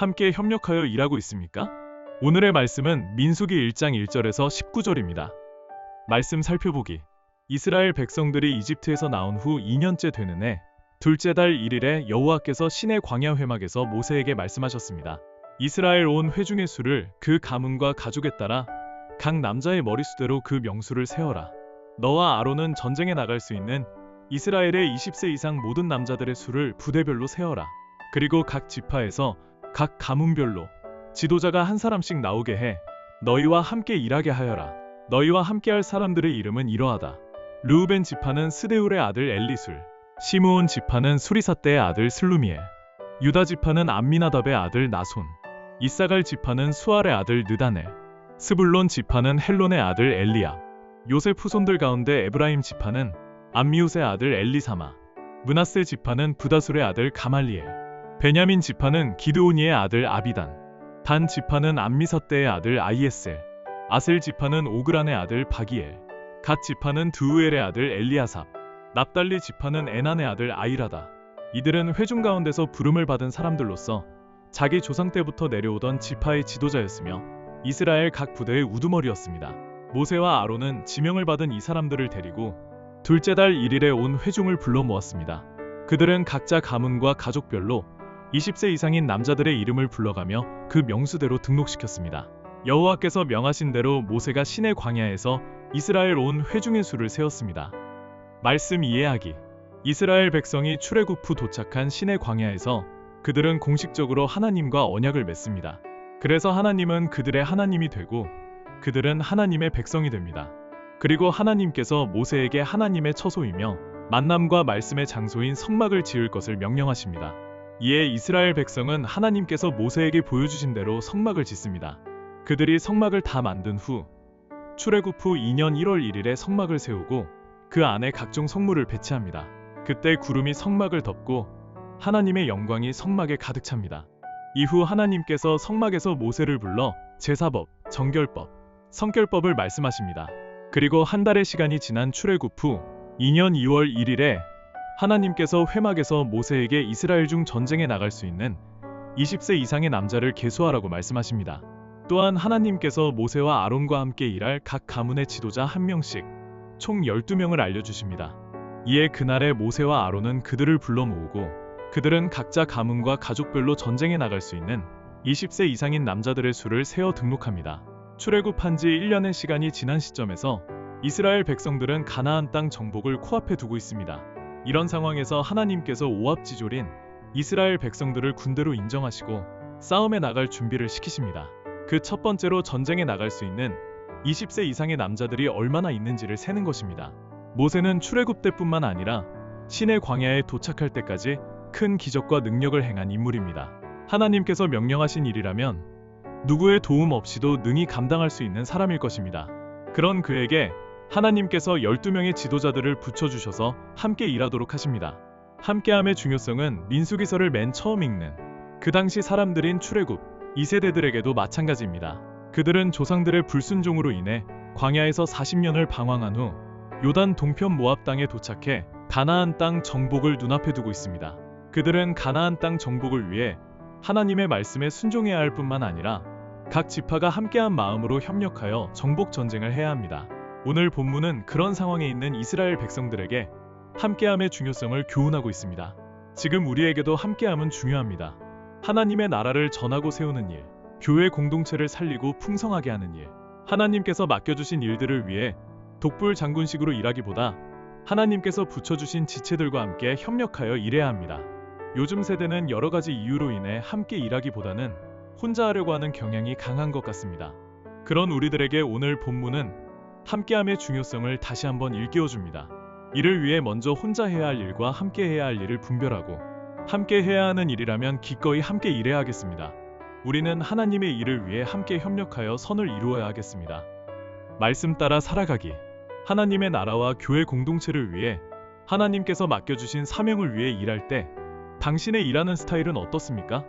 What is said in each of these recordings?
함께 협력하여 일하고 있습니까? 오늘의 말씀은 민수기 1장 1절에서 19절입니다. 말씀 살펴보기. 이스라엘 백성들이 이집트에서 나온 후 2년째 되는 해 둘째 달 1일에 여호와께서 신의 광야 회막에서 모세에게 말씀하셨습니다. 이스라엘 온 회중의 수를 그 가문과 가족에 따라 각 남자의 머리수대로 그 명수를 세어라. 너와 아론은 전쟁에 나갈 수 있는 이스라엘의 20세 이상 모든 남자들의 수를 부대별로 세어라. 그리고 각 지파에서 각 가문별로 지도자가 한 사람씩 나오게 해 너희와 함께 일하게 하여라. 너희와 함께할 사람들의 이름은 이러하다. 르우벤 지파는 스데울의 아들 엘리술, 시므온 지파는 수리사떼의 아들 슬루미엘, 유다 지파는 암미나답의 아들 나손, 이사갈 지파는 수알의 아들 느다넬, 스불론 지파는 헬론의 아들 엘리압, 요셉 후손들 가운데 에브라임 지파는 암미웃의 아들 엘리사마, 문하세 지파는 부다술의 아들 가말리엘, 베냐민 지파는 기드오니의 아들 아비단, 단 지파는 암미사떼의 아들 아이에셀, 아셀 지파는 오그란의 아들 바기엘, 갓 지파는 드우엘의 아들 엘리아삽, 납달리 지파는 에난의 아들 아이라다. 이들은 회중 가운데서 부름을 받은 사람들로서 자기 조상 때부터 내려오던 지파의 지도자였으며 이스라엘 각 부대의 우두머리였습니다. 모세와 아론은 지명을 받은 이 사람들을 데리고 둘째 달 1일에 온 회중을 불러 모았습니다. 그들은 각자 가문과 가족별로 20세 이상인 남자들의 이름을 불러가며 그 명수대로 등록시켰습니다. 여호와께서 명하신 대로 모세가 신의 광야에서 이스라엘 온 회중의 수를 세웠습니다. 말씀 이해하기. 이스라엘 백성이 출애굽 후 도착한 신의 광야에서 그들은 공식적으로 하나님과 언약을 맺습니다. 그래서 하나님은 그들의 하나님이 되고 그들은 하나님의 백성이 됩니다. 그리고 하나님께서 모세에게 하나님의 처소이며 만남과 말씀의 장소인 성막을 지을 것을 명령하십니다. 이에 이스라엘 백성은 하나님께서 모세에게 보여주신 대로 성막을 짓습니다. 그들이 성막을 다 만든 후 출애굽 후 2년 1월 1일에 성막을 세우고 그 안에 각종 성물을 배치합니다. 그때 구름이 성막을 덮고 하나님의 영광이 성막에 가득 찹니다. 이후 하나님께서 성막에서 모세를 불러 제사법, 정결법, 성결법을 말씀하십니다. 그리고 한 달의 시간이 지난 출애굽 후 2년 2월 1일에 하나님께서 회막에서 모세에게 이스라엘 중 전쟁에 나갈 수 있는 20세 이상의 남자를 계수하라고 말씀하십니다. 또한 하나님께서 모세와 아론과 함께 일할 각 가문의 지도자 한 명씩 총 12명을 알려주십니다. 이에 그날에 모세와 아론은 그들을 불러 모으고 그들은 각자 가문과 가족별로 전쟁에 나갈 수 있는 20세 이상인 남자들의 수를 세어 등록합니다. 출애굽한 지 1년의 시간이 지난 시점에서 이스라엘 백성들은 가나안 땅 정복을 코앞에 두고 있습니다. 이런 상황에서 하나님께서 오합지졸인 이스라엘 백성들을 군대로 인정하시고 싸움에 나갈 준비를 시키십니다. 그 첫 번째로 전쟁에 나갈 수 있는 20세 이상의 남자들이 얼마나 있는지를 세는 것입니다. 모세는 출애굽 때뿐만 아니라 신의 광야에 도착할 때까지 큰 기적과 능력을 행한 인물입니다. 하나님께서 명령하신 일이라면 누구의 도움 없이도 능히 감당할 수 있는 사람일 것입니다. 그런 그에게 하나님께서 12명의 지도자들을 붙여주셔서 함께 일하도록 하십니다. 함께함의 중요성은 민수기서를 맨 처음 읽는 그 당시 사람들인 출애굽 2세대들에게도 마찬가지입니다. 그들은 조상들의 불순종으로 인해 광야에서 40년을 방황한 후 요단 동편 모압 땅에 도착해 가나안 땅 정복을 눈앞에 두고 있습니다. 그들은 가나안 땅 정복을 위해 하나님의 말씀에 순종해야 할 뿐만 아니라 각 지파가 함께한 마음으로 협력하여 정복 전쟁을 해야 합니다. 오늘 본문은 그런 상황에 있는 이스라엘 백성들에게 함께함의 중요성을 교훈하고 있습니다. 지금 우리에게도 함께함은 중요합니다. 하나님의 나라를 전하고 세우는 일, 교회 공동체를 살리고 풍성하게 하는 일, 하나님께서 맡겨주신 일들을 위해 독불 장군식으로 일하기보다 하나님께서 붙여주신 지체들과 함께 협력하여 일해야 합니다. 요즘 세대는 여러 가지 이유로 인해 함께 일하기보다는 혼자 하려고 하는 경향이 강한 것 같습니다. 그런 우리들에게 오늘 본문은 함께함의 중요성을 다시 한번 일깨워 줍니다. 이를 위해 먼저 혼자 해야 할 일과 함께 해야 할 일을 분별하고 함께 해야 하는 일이라면 기꺼이 함께 일해야 하겠습니다. 우리는 하나님의 일을 위해 함께 협력하여 선을 이루어야 하겠습니다. 말씀 따라 살아가기. 하나님의 나라와 교회 공동체를 위해 하나님께서 맡겨주신 사명을 위해 일할 때 당신의 일하는 스타일은 어떻습니까?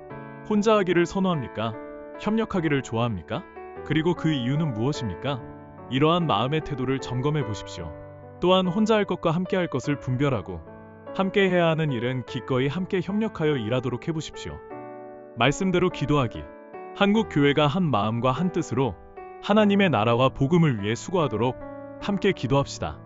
혼자 하기를 선호합니까? 협력하기를 좋아합니까? 그리고 그 이유는 무엇입니까? 이러한 마음의 태도를 점검해 보십시오. 또한 혼자 할 것과 함께 할 것을 분별하고 함께 해야 하는 일은 기꺼이 함께 협력하여 일하도록 해보십시오. 말씀대로 기도하기. 한국 교회가 한 마음과 한 뜻으로 하나님의 나라와 복음을 위해 수고하도록 함께 기도합시다.